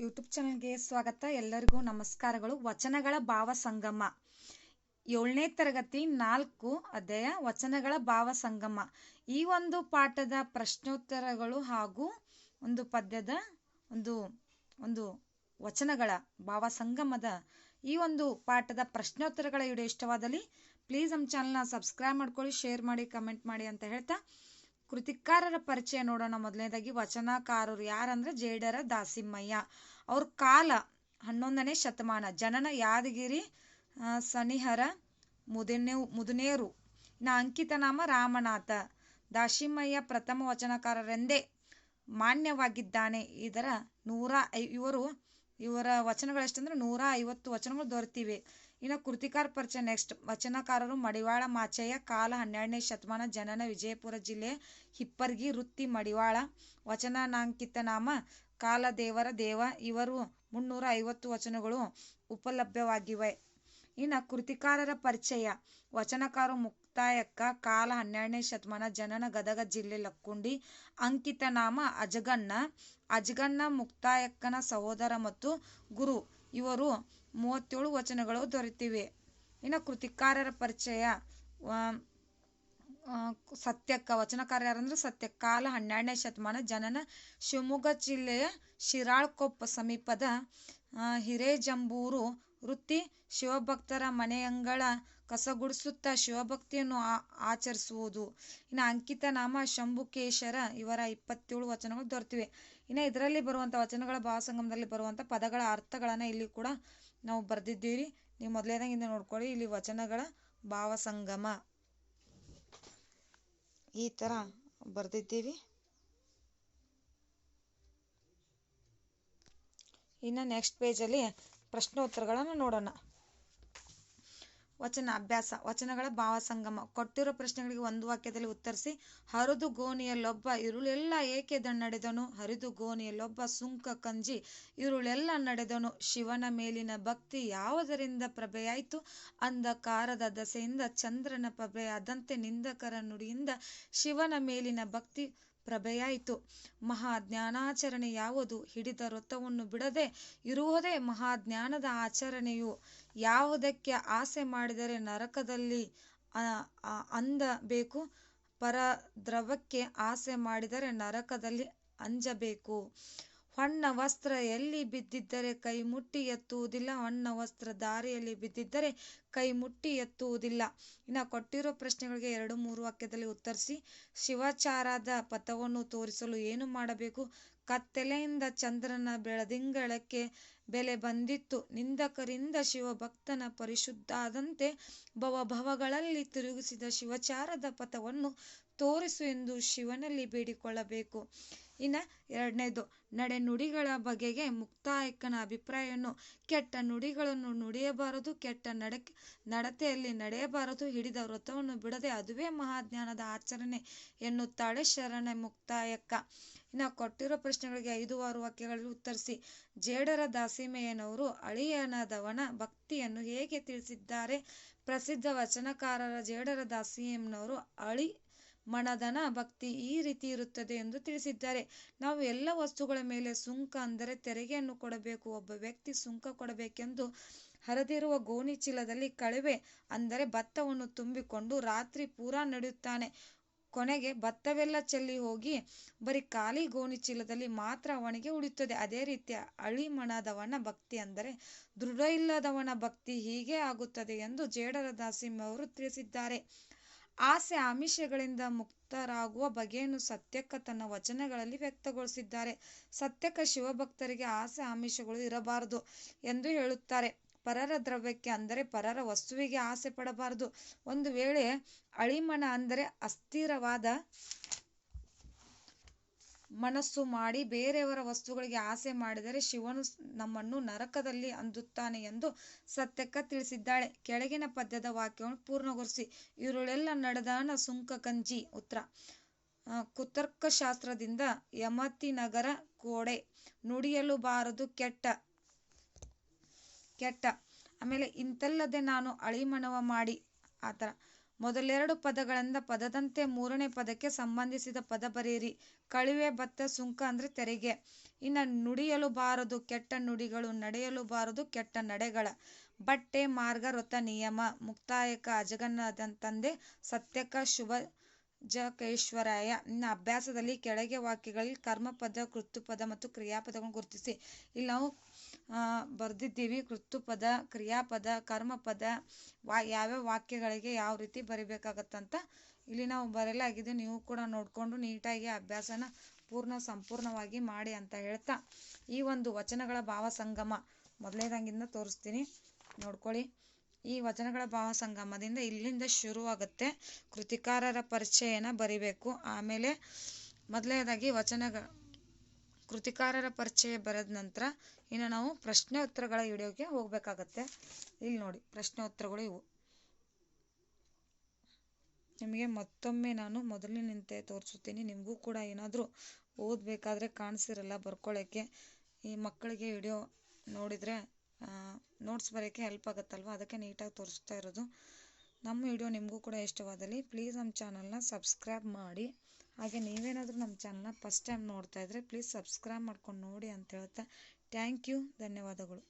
YouTube ಚಾನಲ್ಗೆ ಸ್ವಾಗತ. ಎಲ್ಲರಿಗೂ ನಮಸ್ಕಾರಗಳು. ವಚನಗಳ ಭಾವ ಸಂಗಮ. ಏಳನೇ ತರಗತಿ ನಾಲ್ಕು ಅಧ್ಯಾಯ ವಚನಗಳ ಭಾವ ಸಂಗಮ. ಈ ಒಂದು ಪಾಠದ ಪ್ರಶ್ನೋತ್ತರಗಳು ಹಾಗೂ ಒಂದು ಪದ್ಯದ ಒಂದು ಒಂದು ವಚನಗಳ ಭಾವ ಸಂಗಮದ ಈ ಒಂದು ಪಾಠದ ಪ್ರಶ್ನೋತ್ತರಗಳ ವಿಡಿಯೋ ಇಷ್ಟವಾದಲ್ಲಿ, ಪ್ಲೀಸ್ ನಮ್ಮ ಚಾನಲ್ನ ಸಬ್ಸ್ಕ್ರೈಬ್ ಮಾಡ್ಕೊಳ್ಳಿ, ಶೇರ್ ಮಾಡಿ, ಕಮೆಂಟ್ ಮಾಡಿ ಅಂತ ಹೇಳ್ತಾ ಕೃತಿಕಾರರ ಪರಿಚಯ ನೋಡೋಣ. ಮೊದಲನೇದಾಗಿ ವಚನಕಾರರು ಯಾರಂದ್ರೆ ಜೇಡರ ದಾಸಿಮಯ್ಯ ಅವ್ರ ಕಾಲ ಹನ್ನೊಂದನೇ ಶತಮಾನ. ಜನನ ಯಾದಗಿರಿ ಸನಿಹರ ಮುದಿನೇ ಮುದುನೇರು. ಇನ್ನು ಅಂಕಿತನಾಮ ರಾಮನಾಥ. ದಾಸಿಮಯ್ಯ ಪ್ರಥಮ ವಚನಕಾರರೆಂದೇ ಮಾನ್ಯವಾಗಿದ್ದಾನೆ. ಇದರ ನೂರ ಇವರು ಇವರ ವಚನಗಳು ಎಷ್ಟಂದ್ರೆ ನೂರ ಐವತ್ತು ವಚನಗಳು ದೊರೆತಿವೆ. ಇನ್ನು ಕೃತಿಕಾರ ಪರಿಚಯ ನೆಕ್ಸ್ಟ್ ವಚನಕಾರರು ಮಡಿವಾಳ, ಮಾಚಯ್ಯ, ಕಾಲ ಹನ್ನೆರಡನೇ ಶತಮಾನ, ಜನನ ವಿಜಯಪುರ ಜಿಲ್ಲೆ, ಹಿಪ್ಪರ್ಗಿ, ವೃತ್ತಿ, ಮಡಿವಾಳ ವಚನಾಂಕಿತ ನಾಮ ಕಾಲದೇವರ ದೇವ. ಇವರು ಮುನ್ನೂರ ಐವತ್ತು ವಚನಗಳು ಉಪಲಭ್ಯವಾಗಿವೆ. ಇನ್ನು ಕೃತಿಕಾರರ ಪರಿಚಯ. ವಚನಕಾರ ಮುಕ್ತಾಯಕ್ಕ ಕಾಲ ಹನ್ನೆರಡನೇ ಶತಮಾನ ಜನನ ಗದಗ ಜಿಲ್ಲೆ ಲಕ್ಕುಂಡಿ. ಅಂಕಿತ ನಾಮ ಅಜಗಣ್ಣ. ಅಜಗಣ್ಣ ಮುಕ್ತಾಯಕ್ಕನ ಸಹೋದರ ಮತ್ತು ಗುರು. ಇವರು ಮೂವತ್ತೇಳು ವಚನಗಳು ದೊರೆತಿವೆ. ಇನ್ನು ಕೃತಿಕಾರರ ಪರಿಚಯ ಸತ್ಯಕ್ಕ. ವಚನಕಾರ ಯಾರಂದ್ರೆ ಸತ್ಯ. ಕಾಲ ಹನ್ನೆರಡನೇ ಶತಮಾನ ಜನನ ಶಿವಮೊಗ್ಗ ಜಿಲ್ಲೆಯ ಶಿರಾಳ್ಕೊಪ್ಪ ಸಮೀಪದ ಹಿರೇಜಂಬೂರು ವೃತ್ತಿ ಶಿವಭಕ್ತರ ಮನೆಯಂಗಳ ಕಸಗುಡಿಸುತ್ತಾ ಶಿವಭಕ್ತಿಯನ್ನು ಆಚರಿಸುವುದು. ಇನ್ನು ಅಂಕಿತ ನಾಮ ಶಂಭುಕೇಶರ ಇವರ ಇಪ್ಪತ್ತೇಳು ವಚನಗಳು ದೊರೆತಿವೆ. ಇನ್ನು ಇದರಲ್ಲಿ ಬರುವಂಥ ವಚನಗಳ ಭಾವಸಂಗಮದಲ್ಲಿ ಬರುವಂಥ ಪದಗಳ ಅರ್ಥಗಳನ್ನು ಇಲ್ಲಿ ಕೂಡ ನಾವು ಬರೆದಿದ್ದೀವಿ ನೀವು ಮೊದಲನೇದಾಗಿಂದ ನೋಡ್ಕೊಳ್ಳಿ. ಇಲ್ಲಿ ವಚನಗಳ ಭಾವಸಂಗಮ ಈ ಥರ ಬರೆದಿದ್ದೀವಿ. ಇನ್ನು ನೆಕ್ಸ್ಟ್ ಪೇಜಲ್ಲಿ ಪ್ರಶ್ನೋತ್ತರಗಳನ್ನು ನೋಡೋಣ. ವಚನ ಅಭ್ಯಾಸ, ವಚನಗಳ ಭಾವಸಂಗಮ. ಕೊಟ್ಟಿರೋ ಪ್ರಶ್ನೆಗಳಿಗೆ ಒಂದು ವಾಕ್ಯದಲ್ಲಿ ಉತ್ತರಿಸಿ, ಹರಿದು ಗೋಣಿಯಲ್ಲೊಬ್ಬ ಇರುಳೆಲ್ಲ ಏಕೆ ನಡೆದನು ಹರಿದು ಗೋಣಿಯಲ್ಲೊಬ್ಬ ಸುಂಕ ಕಂಜಿ ಇರುಳೆಲ್ಲ ನಡೆದನು. ಶಿವನ ಮೇಲಿನ ಭಕ್ತಿ ಯಾವುದರಿಂದ ಪ್ರಭೆಯಾಯಿತು? ಅಂಧಕಾರದ ದಸೆಯಿಂದ ಚಂದ್ರನ ಪ್ರಭೆಯಾದಂತೆ ನಿಂದಕರ ನುಡಿಯಿಂದ ಶಿವನ ಮೇಲಿನ ಭಕ್ತಿ ಪ್ರಭೆಯಾಯಿತು ಮಹಾಜ್ಞಾನಾಚರಣೆ ಯಾವುದು? ಹಿಡಿದ ವೃತ್ತವನ್ನು ಬಿಡದೆ ಇರುವುದೇ ಮಹಾಜ್ಞಾನದ ಆಚರಣೆಯು. ಯಾವುದಕ್ಕೆ ಆಸೆ ಮಾಡಿದರೆ ನರಕದಲ್ಲಿ ಅಂದ ಬೇಕು ಅಂದಬೇಕು. ಪರದ್ರವಕ್ಕೆ ಆಸೆ ಮಾಡಿದರೆ ನರಕದಲ್ಲಿ ಅಂಜಬೇಕು. ಹೊನ್ನ ವಸ್ತ್ರ ಎಲ್ಲಿ ಬಿದ್ದಿದ್ದರೆ ಕೈ ಮುಟ್ಟಿ ಎತ್ತುವುದಿಲ್ಲ. ಹೊಣ್ಣ ವಸ್ತ್ರ ದಾರಿಯಲ್ಲಿ ಬಿದ್ದಿದ್ದರೆ ಕೈ ಮುಟ್ಟಿ ಎತ್ತುವುದಿಲ್ಲ. ಇನ್ನು ಕೊಟ್ಟಿರೋ ಪ್ರಶ್ನೆಗಳಿಗೆ ಎರಡು ಮೂರು ವಾಕ್ಯದಲ್ಲಿ ಉತ್ತರಿಸಿ. ಶಿವಾಚಾರದ ಪಥವನ್ನು ತೋರಿಸಲು ಏನು ಮಾಡಬೇಕು? ಕತ್ತಲೆಯಿಂದ ಚಂದ್ರನ ಬೆಳದಿಂಗಳಕ್ಕೆ ಬೆಲೆ ಬಂದಿತ್ತು. ನಿಂದಕರಿಂದ ಶಿವಭಕ್ತನ ಪರಿಶುದ್ಧಾದಂತೆ ಭವಭವಗಳಲ್ಲಿ ತಿರುಗಿಸಿದ ಶಿವಚಾರದ ಪಥವನ್ನು ತೋರಿಸು ಎಂದು ಶಿವನಲ್ಲಿ ಬೇಡಿಕೊಳ್ಳಬೇಕು. ಇನ್ನು ಎರಡನೇದು, ನಡೆ ನುಡಿಗಳ ಬಗೆಗೆ ಮುಕ್ತಾಯಕ್ಕನ ಅಭಿಪ್ರಾಯವನ್ನು, ಕೆಟ್ಟ ನುಡಿಗಳನ್ನು ನುಡಿಯಬಾರದು, ಕೆಟ್ಟ ನಡಕೆ, ನಡತೆಯಲ್ಲಿ ನಡೆಯಬಾರದು, ಹಿಡಿದ ವ್ರತವನ್ನು ಬಿಡದೆ ಅದುವೇ ಮಹಾಜ್ಞಾನದ ಆಚರಣೆ ಎನ್ನುತ್ತಾಳೆ ಶರಣ ಮುಕ್ತಾಯಕ್ಕ. ಇನ್ನು ಕೊಟ್ಟಿರೋ ಪ್ರಶ್ನೆಗಳಿಗೆ ಐದು ಆರು ವಾಕ್ಯಗಳಲ್ಲಿ ಉತ್ತರಿಸಿ. ಜೇಡರ ದಾಸಿಮೆಯನವರು ಅಳಿಯನದವನ ಭಕ್ತಿಯನ್ನು ಹೇಗೆ ತಿಳಿಸಿದ್ದಾರೆ? ಪ್ರಸಿದ್ಧ ವಚನಕಾರರ ಜೇಡರ ದಾಸಿಯಮ್ಮನವರು ಅಳಿ ಮಣದನ ಭಕ್ತಿ ಈ ರೀತಿ ಇರುತ್ತದೆ ಎಂದು ತಿಳಿಸಿದ್ದಾರೆ. ನಾವು ಎಲ್ಲ ವಸ್ತುಗಳ ಮೇಲೆ ಸುಂಕ ಅಂದರೆ ತೆರಿಗೆಯನ್ನು ಕೊಡಬೇಕು, ಒಬ್ಬ ವ್ಯಕ್ತಿ ಸುಂಕ ಕೊಡಬೇಕೆಂದು ಹರಿದಿರುವ ಗೋಣಿ ಚೀಲದಲ್ಲಿ ಕಳವೆ ಅಂದರೆ ಭತ್ತವನ್ನು ತುಂಬಿಕೊಂಡು ರಾತ್ರಿ ಪೂರಾ ನಡೆಯುತ್ತಾನೆ. ಕೊನೆಗೆ ಭತ್ತವೆಲ್ಲ ಚೆಲ್ಲಿ ಹೋಗಿ ಬರೀ ಖಾಲಿ ಗೋಣಿ ಚೀಲದಲ್ಲಿ ಮಾತ್ರ ಅವನಿಗೆ ಉಳಿಯುತ್ತದೆ. ಅದೇ ರೀತಿ ಅಳಿಮಣದವನ ಭಕ್ತಿ ಅಂದರೆ ದೃಢ ಇಲ್ಲದವನ ಭಕ್ತಿ ಹೀಗೆ ಆಗುತ್ತದೆ ಎಂದು ಜೇಡರ ಅವರು ತಿಳಿಸಿದ್ದಾರೆ. ಆಸೆ ಆಮಿಷಗಳಿಂದ ಮುಕ್ತರಾಗುವ ಬಗೆಯನ್ನು ಸತ್ಯಕ್ಕ ತನ್ನ ವಚನಗಳಲ್ಲಿ ವ್ಯಕ್ತಗೊಳಿಸಿದ್ದಾರೆ. ಸತ್ಯಕ್ಕ ಶಿವಭಕ್ತರಿಗೆ ಆಸೆ ಆಮಿಷಗಳು ಇರಬಾರದು ಎಂದು ಹೇಳುತ್ತಾರೆ. ಪರರ ದ್ರವ್ಯಕ್ಕೆ ಅಂದರೆ ಪರರ ವಸ್ತುವಿಗೆ ಆಸೆ ಪಡಬಾರದು. ಒಂದು ವೇಳೆ ಅಳಿಮಣ ಅಂದರೆ ಅಸ್ಥಿರವಾದ ಮನಸ್ಸು ಮಾಡಿ ಬೇರೆಯವರ ವಸ್ತುಗಳಿಗೆ ಆಸೆ ಮಾಡಿದರೆ ಶಿವನು ನಮ್ಮನ್ನು ನರಕದಲ್ಲಿ ಅಂದುತ್ತಾನೆ ಎಂದು ಸತ್ಯಕ್ಕ ತಿಳಿಸಿದ್ದಾಳೆ. ಕೆಳಗಿನ ಪದ್ಯದ ವಾಕ್ಯವನ್ನು ಪೂರ್ಣಗೊಳಿಸಿ. ಇವರುಳೆಲ್ಲ ನಡೆದಾನ ಸುಂಕ ಕಂಜಿ ಉತ್ತರ. ಕುತರ್ಕಶಾಸ್ತ್ರದಿಂದ ಯಮತಿ ನಗರ ಕೋಡೆ. ನುಡಿಯಲು ಬಾರದು ಕೆಟ್ಟ ಕೆಟ್ಟ. ಆಮೇಲೆ, ಇಂತಲ್ಲದೆ ನಾನು ಅಳಿಮಣವ ಮಾಡಿ ಆತರ ಮೊದಲೆರಡು ಪದಗಳಿಂದ ಪದದಂತೆ ಮೂರನೇ ಪದಕ್ಕೆ ಸಂಬಂಧಿಸಿದ ಪದ ಬರೆಯಿರಿ. ಕಳಿವೆ ಭತ್ತ ಸುಂಕ ಅಂದ್ರೆ ತೆರಿಗೆ. ಇನ್ನ ನುಡಿಯಲು ಬಾರದು ಕೆಟ್ಟ ನುಡಿಗಳು, ನಡೆಯಲು ಬಾರದು ಕೆಟ್ಟ ನಡೆಗಳ. ಬಟ್ಟೆ, ಮಾರ್ಗ, ವೃತ್ತ, ನಿಯಮ. ಮುಕ್ತಾಯಕ ಅಜಗನ್ನದಂತಂದೆ ಸತ್ಯಕ, ಶುಭ ಜಕೇಶ್ವರಾಯ ನಿನ್ನ ಅಭ್ಯಾಸದಲ್ಲಿ ಕೆಳಗೆ ವಾಕ್ಯಗಳಲ್ಲಿ ಕರ್ಮಪದ ಕೃತುಪದ ಮತ್ತು ಕ್ರಿಯಾಪದಗಳನ್ನು ಗುರುತಿಸಿ. ಇಲ್ಲಿ ನಾವು ಬರೆದಿದ್ದೀವಿ. ಕೃತುಪದ ಕ್ರಿಯಾಪದ, ಕರ್ಮಪದ, ವಾ, ಯಾವ್ಯಾವ ವಾಕ್ಯಗಳಿಗೆ ಯಾವ ರೀತಿ ಬರಿಬೇಕಾಗತ್ತಂತ ಇಲ್ಲಿ ನಾವು ಬರೆಯಲಾಗಿದೆ. ನೀವು ಕೂಡ ನೋಡಿಕೊಂಡು ನೀಟಾಗಿ ಅಭ್ಯಾಸನ ಪೂರ್ಣ ಸಂಪೂರ್ಣವಾಗಿ ಮಾಡಿ ಅಂತ ಹೇಳ್ತಾ ಈ ಒಂದು ವಚನಗಳ ಭಾವ ಸಂಗಮ ತೋರಿಸ್ತೀನಿ. ನೋಡ್ಕೊಳ್ಳಿ. ಈ ವಚನಗಳ ಭಾವ ಸಂಗಮದಿಂದ ಇಲ್ಲಿಂದ ಶುರುವಾಗುತ್ತೆ. ಕೃತಿಕಾರರ ಪರಿಚಯನ ಬರಿಬೇಕು. ಆಮೇಲೆ ಮೊದಲನೇದಾಗಿ ವಚನಗಳ ಕೃತಿಕಾರರ ಪರಿಚಯ ಬರೆದ ನಂತರ ಇನ್ನು ನಾವು ಪ್ರಶ್ನೆ ಉತ್ತರಗಳ ವಿಡಿಯೋಗೆ ಹೋಗ್ಬೇಕಾಗತ್ತೆ. ಇಲ್ಲಿ ನೋಡಿ ಪ್ರಶ್ನೆ ಉತ್ತರಗಳು ಇವು. ನಿಮಗೆ ಮತ್ತೊಮ್ಮೆ ನಾನು ಮೊದಲಿನಂತೆ ತೋರಿಸುತ್ತೀನಿ. ನಿಮಗೂ ಕೂಡ ಏನಾದರೂ ಓದಬೇಕಾದ್ರೆ ಕಾಣಿಸಿರಲ್ಲ ಬರ್ಕೊಳ್ಳೋಕ್ಕೆ ಈ ಮಕ್ಕಳಿಗೆ ವಿಡಿಯೋ ನೋಡಿದರೆ ನೋಟ್ಸ್ ಬರೋಕ್ಕೆ ಹೆಲ್ಪ್ ಆಗುತ್ತಲ್ವ? ಅದಕ್ಕೆ ನೀಟಾಗಿ ತೋರಿಸ್ತಾ ಇರೋದು. ನಮ್ಮ ವಿಡಿಯೋ ನಿಮಗೂ ಕೂಡ ಇಷ್ಟವಾದಲ್ಲಿ ಪ್ಲೀಸ್ ನಮ್ಮ ಚಾನಲ್ನ ಸಬ್ಸ್ಕ್ರೈಬ್ ಮಾಡಿ. ಹಾಗೆ ನೀವೇನಾದರೂ ನಮ್ಮ ಚಾನಲ್ನ ಫಸ್ಟ್ ಟೈಮ್ ನೋಡ್ತಾ ಇದ್ದರೆ ಪ್ಲೀಸ್ ಸಬ್ಸ್ಕ್ರೈಬ್ ಮಾಡ್ಕೊಂಡು ನೋಡಿ ಅಂತ ಹೇಳ್ತಾ ಥ್ಯಾಂಕ್ ಯು ಧನ್ಯವಾದಗಳು.